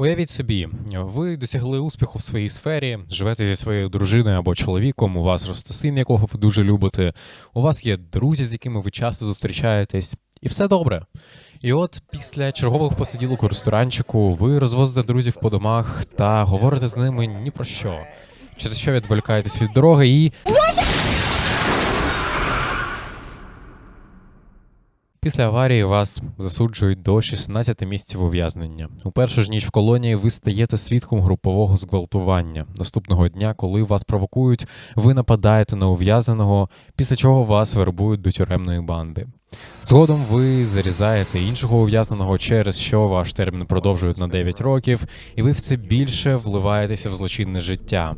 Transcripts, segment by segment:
Уявіть собі, ви досягли успіху в своїй сфері, живете зі своєю дружиною або чоловіком, у вас росте син, якого ви дуже любите, у вас є друзі, з якими ви часто зустрічаєтесь, і все добре. І от після чергових посиділок у ресторанчику ви розвозите друзів по домах та говорите з ними ні про що. Через що відволікаєтесь від дороги і. Після аварії вас засуджують до 16 місяців ув'язнення. У першу ж ніч в колонії ви стаєте свідком групового зґвалтування. Наступного дня, коли вас провокують, ви нападаєте на ув'язненого, після чого вас вербують до тюремної банди. Згодом ви зарізаєте іншого ув'язненого, через що ваш термін продовжують на 9 років, і ви все більше вливаєтеся в злочинне життя.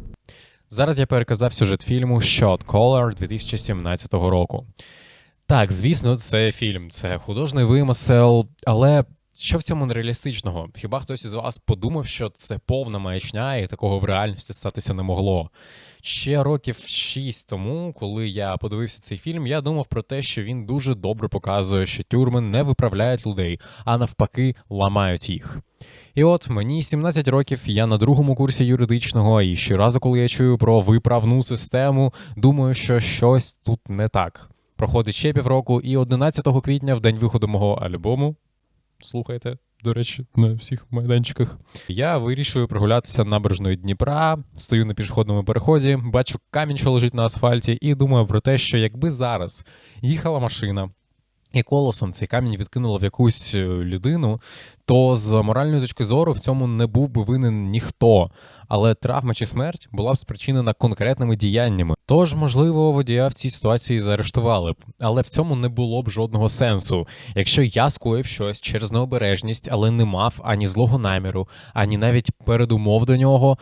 Зараз я переказав сюжет фільму Shot Caller 2017 року. Так, звісно, це фільм, це художній вимисел, але що в цьому нереалістичного? Хіба хтось із вас подумав, що це повна маячня і такого в реальності статися не могло? Ще років шість тому, коли я подивився цей фільм, я думав про те, що він дуже добре показує, що тюрми не виправляють людей, а навпаки, ламають їх. І от мені 17 років, я на другому курсі юридичного, і щоразу, коли я чую про виправну систему, думаю, що щось тут не так. Проходить ще півроку, і 11 квітня, в день виходу мого альбому, слухайте, до речі, на всіх майданчиках. Я вирішую прогулятися набережною Дніпра, стою на пішохідному переході, бачу камінь, що лежить на асфальті, і думаю про те, що якби зараз їхала машина. І колосом цей камінь відкинуло в якусь е, людину, то з моральної точки зору в цьому не був би винен ніхто. Але травма чи смерть була б спричинена конкретними діяннями. Тож, можливо, водія в цій ситуації заарештували б, але в цьому не було б жодного сенсу. Якщо я скоїв щось через необережність, але не мав ані злого наміру, ані навіть передумов до нього,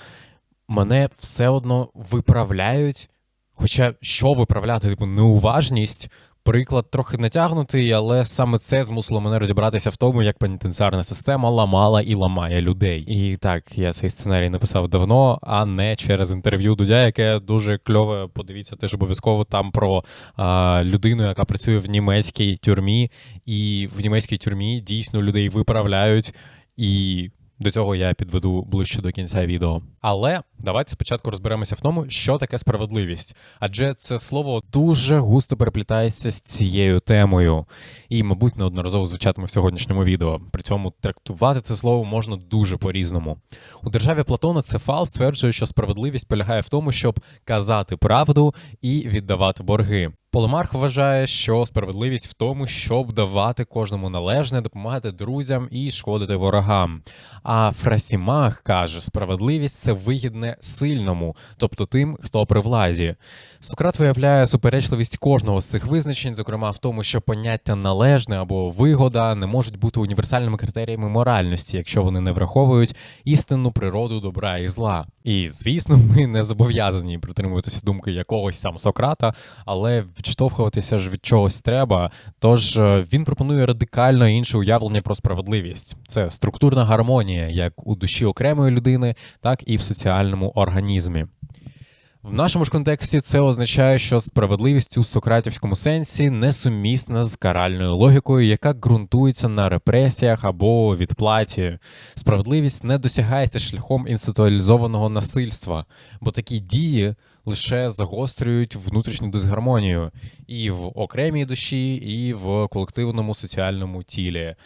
мене все одно виправляють. Хоча що виправляти, типу, неуважність, приклад трохи натягнутий, але саме це змусило мене розібратися в тому, як пенітенціарна система ламала і ламає людей. І так, я цей сценарій написав давно, а не через інтерв'ю Дудя, яке дуже кльове. Подивіться теж обов'язково там про а, людину, яка працює в німецькій тюрмі, і в німецькій тюрмі дійсно людей виправляють і. До цього я підведу ближче до кінця відео. Але давайте спочатку розберемося в тому, що таке справедливість, адже це слово дуже густо переплітається з цією темою, і, мабуть, неодноразово звучатиме в сьогоднішньому відео. При цьому трактувати це слово можна дуже по-різному. У державі Платона Цефал стверджує, що справедливість полягає в тому, щоб казати правду і віддавати борги. Полемарх вважає, що справедливість в тому, щоб давати кожному належне, допомагати друзям і шкодити ворогам. А Фрасімах каже, справедливість це вигідне сильному, тобто тим, хто при владі. Сократ виявляє суперечливість кожного з цих визначень, зокрема в тому, що поняття належне або вигода не можуть бути універсальними критеріями моральності, якщо вони не враховують істинну природу добра і зла. І звісно, ми не зобов'язані притримуватися думки якогось там Сократа, але відштовхуватися ж від чогось треба. Тож е, він пропонує радикально інше уявлення про справедливість. Це структурна гармонія, як у душі окремої людини, так і в соціальному організмі. В нашому ж контексті це означає, що справедливість у сократівському сенсі несумісна з каральною логікою, яка ґрунтується на репресіях або відплаті. Справедливість не досягається шляхом інституалізованого насильства, бо такі дії лише загострюють внутрішню дисгармонію і в окремій душі, і в колективному соціальному тілі.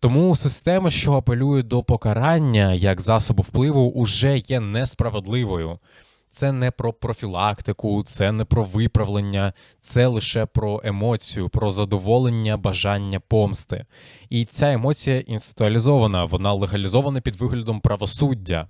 Тому система, що апелює до покарання як засобу впливу, уже є несправедливою. Це не про профілактику, це не про виправлення, це лише про емоцію, про задоволення, бажання помсти. І ця емоція інституалізована, вона легалізована під виглядом правосуддя.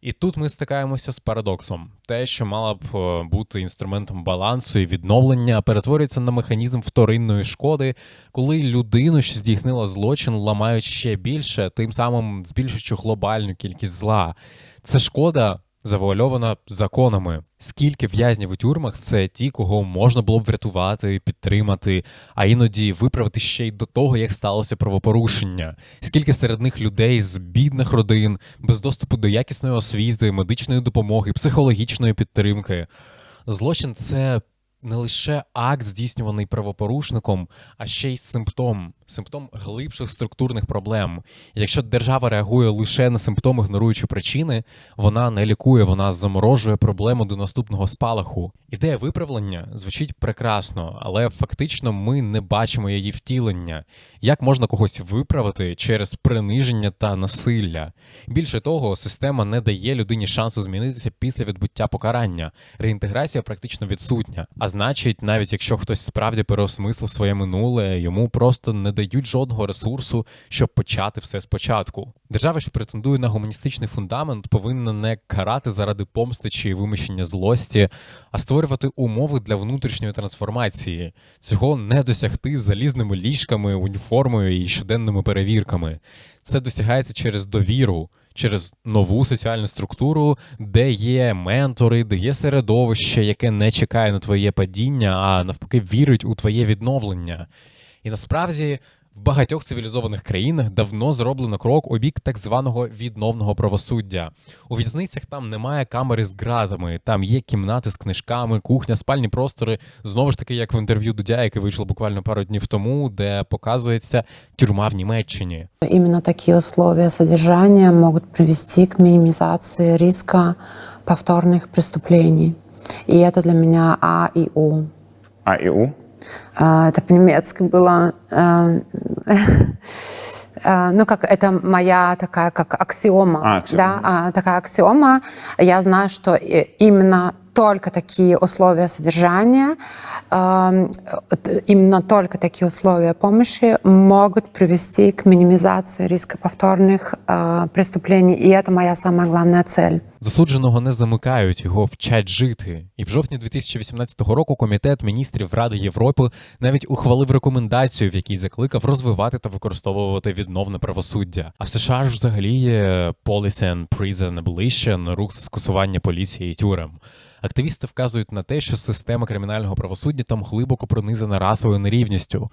І тут ми стикаємося з парадоксом: те, що мало б е, бути інструментом балансу і відновлення, перетворюється на механізм вторинної шкоди, коли людину, що здійснила злочин, ламають ще більше, тим самим збільшуючи глобальну кількість зла. Це шкода завуальована законами. Скільки в'язнів у тюрмах це ті, кого можна було б врятувати, підтримати, а іноді виправити ще й до того, як сталося правопорушення. Скільки серед них людей з бідних родин, без доступу до якісної освіти, медичної допомоги, психологічної підтримки. Злочин це не лише акт, здійснюваний правопорушником, а ще й симптом, симптом глибших структурних проблем. Якщо держава реагує лише на симптоми, ігноруючи причини, вона не лікує, вона заморожує проблему до наступного спалаху. Ідея виправлення звучить прекрасно, але фактично ми не бачимо її втілення. Як можна когось виправити через приниження та насилля? Більше того, система не дає людині шансу змінитися після відбуття покарання. Реінтеграція практично відсутня. А значить, навіть якщо хтось справді переосмислив своє минуле, йому просто не дають жодного ресурсу, щоб почати все спочатку. Держава, що претендує на гуманістичний фундамент, повинна не карати заради помсти чи виміщення злості, а створювати умови для внутрішньої трансформації. Цього не досягти залізними ліжками, уніформою і щоденними перевірками. Це досягається через довіру, через нову соціальну структуру, де є ментори, де є середовище, яке не чекає на твоє падіння, а навпаки вірить у твоє відновлення. І насправді. В багатьох цивілізованих країнах давно зроблено крок у бік так званого відновного правосуддя. У в'язницях там немає камери з ґратами, там є кімнати з книжками, кухня, спальні простори. Знову ж таки, як в інтерв'ю Дудя, яке вийшло буквально пару днів тому, де показується тюрма в Німеччині. Именно такие условия содержания могут привести к минимизации риска повторных преступлений. И это для меня А и У. А и У? А, Это по-немецки было. э, э, Ну, как это моя такая, как аксиома. А, аксиома. Да, а, такая аксиома. Я знаю, что и- именно только такие условия содержания, эм, э, именно только такие условия помощи могут привести к минимизации риска повторных э, преступлений. И это моя самая главная цель. Засудженого не замикають, його вчать жити. І в жовтні 2018 року Комітет міністрів Ради Європи навіть ухвалив рекомендацію, в якій закликав розвивати та використовувати відновне правосуддя. А в США ж взагалі є Policy and Prison Abolition, рух скасування поліції і тюрем. Активісти вказують на те, що система кримінального правосуддя там глибоко пронизана расовою нерівністю.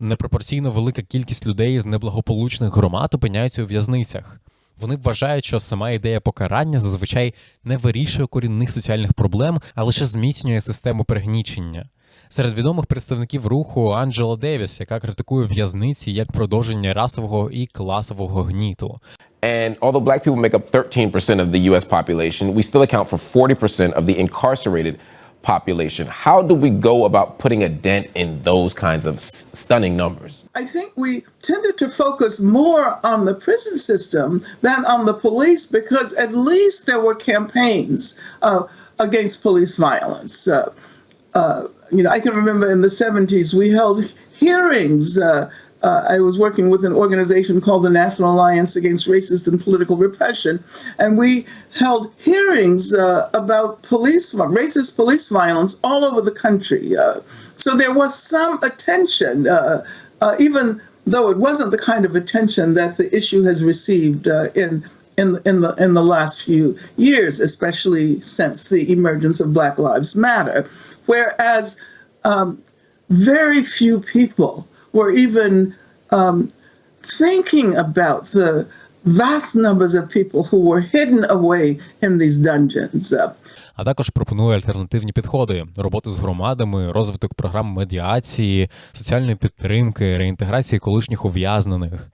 Непропорційно велика кількість людей з неблагополучних громад опиняються у в'язницях. Вони вважають, що сама ідея покарання зазвичай не вирішує корінних соціальних проблем, а лише зміцнює систему пригнічення. Серед відомих представників руху Анджела Девіс, яка критикує в'язниці як продовження расового і класового гніту. And although black people make up 13% of the US population, we still account for 40% of the incarcerated population. How do we go about putting a dent in those kinds of s- stunning numbers? I think we tended to focus more on the prison system than on the police because at least there were campaigns uh, against police violence. Uh, uh, you know, I can remember in the 70s we held hearings. Uh, uh, I was working with an organization called the National Alliance Against Racist and Political Repression, and we held hearings uh, about police racist police violence all over the country. Uh, so there was some attention, even though it wasn't the kind of attention that the issue has received in in in the in the last few years, especially since the emergence of Black Lives Matter. Whereas um, very few people were even um, thinking about the vast numbers of people who were hidden away in these dungeons. Uh, А також пропонує альтернативні підходи: роботу з громадами, розвиток програм медіації, соціальної підтримки, реінтеграції колишніх ув'язнених.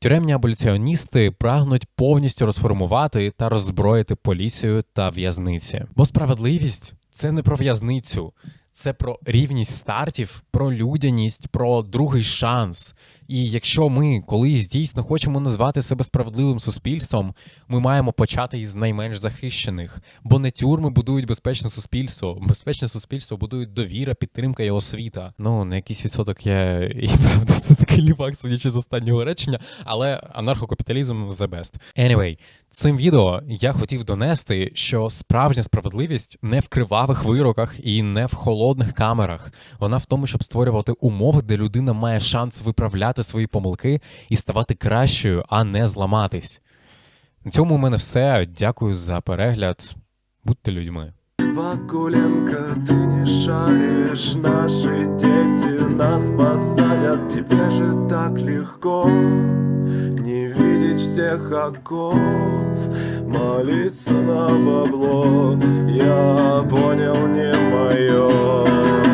Тюремні аболіціоністи прагнуть повністю розформувати та роззброїти поліцію та в'язниці. Бо справедливість це не про в'язницю, це про рівність стартів, про людяність, про другий шанс. І якщо ми колись дійсно хочемо назвати себе справедливим суспільством, ми маємо почати із найменш захищених, бо не тюрми будують безпечне суспільство. Безпечне суспільство будують довіра, підтримка і освіта. Ну на якийсь відсоток я і правда все таки лівак, судячи з останнього речення, але анархокапіталізм the best. Anyway, цим відео я хотів донести, що справжня справедливість не в кривавих вироках і не в холодних камерах. Вона в тому, щоб створювати умови, де людина має шанс виправляти свої помилки і ставати кращою, а не зламатись. На цьому у мене все. Дякую за перегляд. Будьте людьми. Вакуленко, ты не шаришь, наши дети нас посадят Тебе же так легко не видеть всех оков Молиться на бабло, я понял, не мое